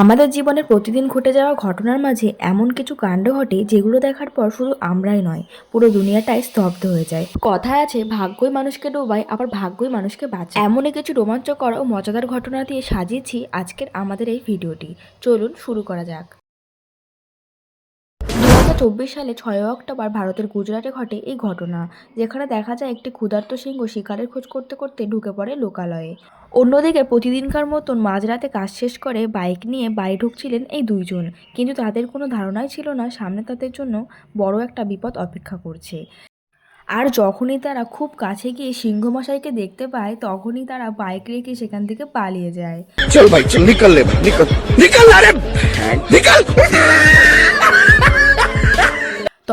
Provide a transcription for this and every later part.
আমাদের জীবনে প্রতিদিন ঘটে যাওয়া ঘটনার মাঝে এমন কিছু কাণ্ড ঘটে যেগুলো দেখার পর শুধু আমরাই নয়, পুরো দুনিয়াটাই স্তব্ধ হয়ে যায়। কথায় আছে, ভাগ্যই মানুষকে ডোবায়, আবার ভাগ্যই মানুষকে বাঁচায়। এমনই কিছু রোমাঞ্চকর ও মজাদার ঘটনা দিয়ে সাজিয়েছি আজকের আমাদের এই ভিডিওটি। চলুন শুরু করা যাক। চব্বিশ সালে ছয় অক্টোবর ভারতের গুজরাটে ঘটে এই ঘটনা, যেখানে দেখা যায় একটি ক্ষুধার্ত সিংহ শিকারের খোঁজ করতে করতে ঢুকে পড়ে লোকালয়ে। অন্যদিকে প্রতিদিনকার মতন মাঝরাতে কাজ শেষ করে বাইক নিয়ে বাড়ি ঢুকছিলেন এই দুইজন, কিন্তু তাদের কোনো ধারণাই ছিল না সামনে তাদের জন্য বড় একটা বিপদ অপেক্ষা করছে। আর যখনই তারা খুব কাছে গিয়ে সিংহ মশাইকে দেখতে পায়, তখনই তারা বাইক রেখে সেখান থেকে পালিয়ে যায়। চল ভাই, চল, নিকল লে ভাই, নিকল নিকল আরে, নিকল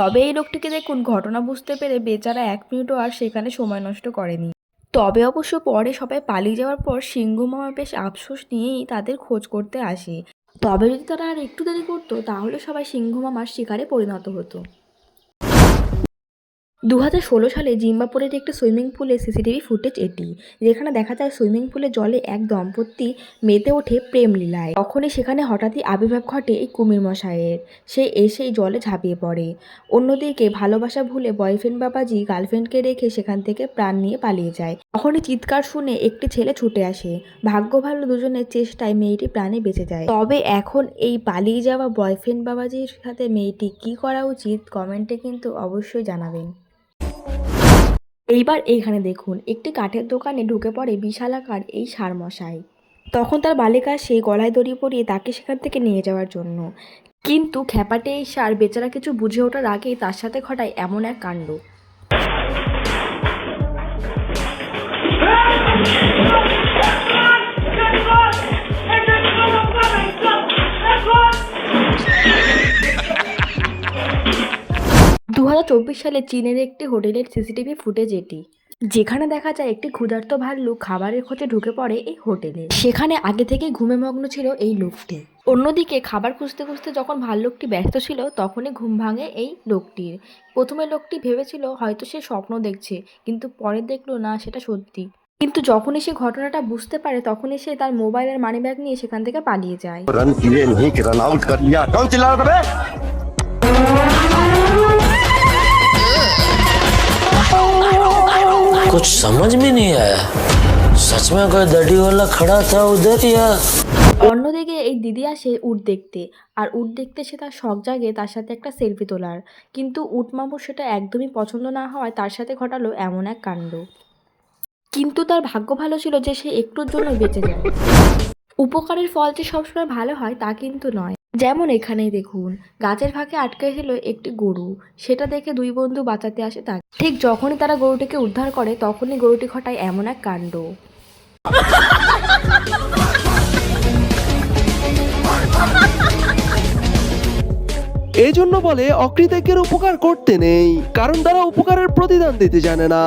তবে এই লোকটিকে দেখুন, ঘটনা বুঝতে পেরে বেচারা এক মিনিটও আর সেখানে সময় নষ্ট করেনি। তবে অবশ্য পরে সবাই পালিয়ে যাওয়ার পর সিংহ মামা বেশ আফসোস নিয়েই তাদের খোঁজ করতে আসে। তবে যদি তারা আর একটু দেরি করতো, তাহলে সবাই সিংহ মামার শিকারে পরিণত হতো। দু হাজার ষোলো সালে জিম্বাপুরের একটি সুইমিং পুলে সিসিটিভি ফুটেজ এটি, যেখানে দেখা যায় সুইমিং পুলে জলে এক দম্পতি মেতে ওঠে প্রেম লীলায়। তখনই সেখানে হঠাৎই আবির্ভাব ঘটে এই কুমির মশাইয়ের। সে এসেই জলে ঝাঁপিয়ে পড়ে। অন্যদিকে ভালোবাসা ভুলে বয়ফ্রেন্ড বাবাজি গার্লফ্রেন্ডকে রেখে সেখান থেকে প্রাণ নিয়ে পালিয়ে যায়। তখনই চিৎকার শুনে একটি ছেলে ছুটে আসে। ভাগ্য ভালো দুজনের চেষ্টায় মেয়েটি প্রাণে বেঁচে যায়। তবে এখন এই পালিয়ে যাওয়া বয়ফ্রেন্ড বাবাজির সাথে মেয়েটি কি করা উচিত কমেন্টে কিন্তু অবশ্যই জানাবেন। এইবার এইখানে দেখুন, একটি কাঠের দোকানে ঢুকে পড়ে বিশালাকার এই সারমশাই। তখন তার বালিকা সেই গলায় দড়ি পরিয়ে তাকে সেখান থেকে নিয়ে যাওয়ার জন্য। কিন্তু খ্যাপাটে এই সার বেচারা কিছু বুঝে ওঠার আগেই তার সাথে ঘটায় এমন এক কাণ্ড। সালে চীনের একটি হোটেলের সিসিটিভি ফুটেজ এটি, যেখানে দেখা যায় একটি ক্ষুধার্ত ভাল্লুক খাবারের খোঁজে ঢুকে পড়ে এই হোটেলে। সেখানে আগে থেকে ঘুমে মগ্ন ছিল এই লোকটি। অন্যদিকে খাবার খুঁজতে খুঁজতে যখন ভাল্লুকটি ব্যস্ত ছিল, তখনই ঘুম ভাঙে এই লোকটির। প্রথমে লোকটি ভেবেছিল, হয়তো সে স্বপ্ন দেখছে, কিন্তু পরে দেখল, না, সেটা সত্যি। কিন্তু যখনই সে ঘটনাটা বুঝতে পারে, তখনই সে তার মোবাইলের মানিব্যাগ নিয়ে সেখান থেকে পালিয়ে যায়। कुछ समझ में नहीं आया सच में कोई दड़ी वाला खड़ा था उधर या অন্যদিকে এই দিদি আসে উট দেখতে আর উট দেখতে সে তার শখ জাগে তার সাথে একটা সেলফি তোলার কিন্তু উট মামুর সেটা একদমই পছন্দ না হওয়ায় তার সাথে ঘটালো এমন এক কাণ্ড কিন্তু তার ভাগ্য ভালো ছিল যে সে একটুর জন্য বেঁচে যায় উপকারের ফল যে সবসময় ভালো হয় তা কিন্তু নয় যেমন এখানেই দেখুন, গাছের ফাঁকে আটকে ছিল একটি গরু। সেটা দেখে দুই বন্ধু বাঁচাতে আসে তার ঠিক যখনই তারা গরুটিকে উদ্ধার করে, তখনই গরুটি ঘটায় এমন এক কাণ্ড। এই জন্য বলে অকৃতজ্ঞের উপকার করতে নেই, কারণ তারা উপকারের প্রতিদান দিতে জানে না।